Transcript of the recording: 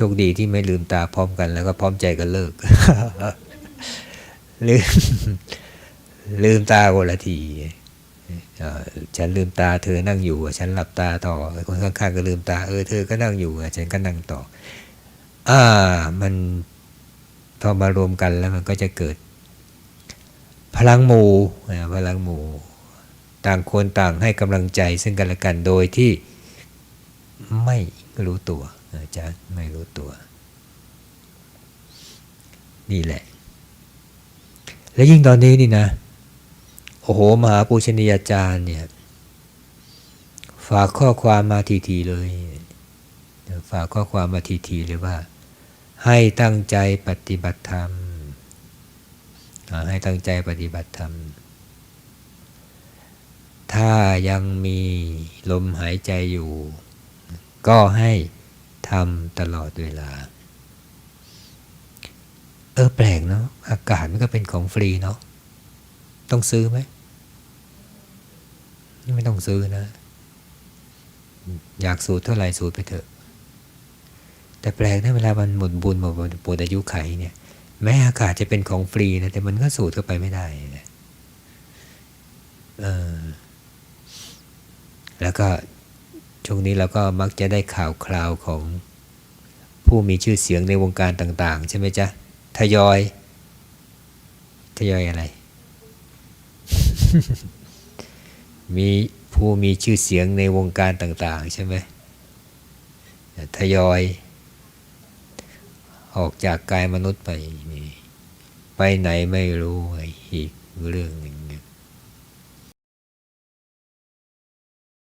โชคดีที่ไม่ลืมตาพร้อมกันแล้วก็พร้อมใจกันเลิกลืมลืมตาคนละทีฉันลืมตาเธอนั่งอยู่ ฉันหลับตาต่อคนข้างๆก็ลืมตาเออเธอก็นั่งอยู่ฉันก็นั่งต่อ อ่า มันพอมารวมกันแล้วมันก็จะเกิด พลังหมู่พลังหมู่ ต่างคนต่างให้กำลังใจซึ่งกันและกันโดยที่ ไม่รู้ตัวอาจารย์ไม่รู้ตัว นี่แหละ และยิ่งตอนนี้นี่นะ โอ้โห มหาปูชนียาจารย์เนี่ย ฝากข้อความมาทีๆเลยฝากข้อความมาทีๆเลยว่า ให้ตั้งใจปฏิบัติธรรมให้ตั้งใจปฏิบัติธรรม ถ้ายังมีลมหายใจอยู่ ก็ให้ทำตลอดเวลา เออแปลกเนาะอากาศมันก็เป็นของฟรีเนาะต้องซื้อไหมไม่ต้องซื้อนะ อยากสูตรเท่าไหร่สูตรไปเถอะ แต่แปลกนะเวลามันหมดบุญหมดหมดอายุไขเนี่ย แม้อากาศจะเป็นของฟรีนะแต่มันก็สูดเข้าไปไม่ได้นะเออแล้วก็ ช่วงนี้เราก็มักจะได้ข่าวคราวของผู้มีชื่อเสียงในวงการต่าง ๆ ใช่ไหมจ๊ะ ทยอย ทยอยอะไร มีผู้มีชื่อเสียงในวงการต่าง ๆ ใช่ไหมทยอย ออกจากกายมนุษย์ไปนี่ไปไหนไม่รู้อีกเรื่องหนึ่ง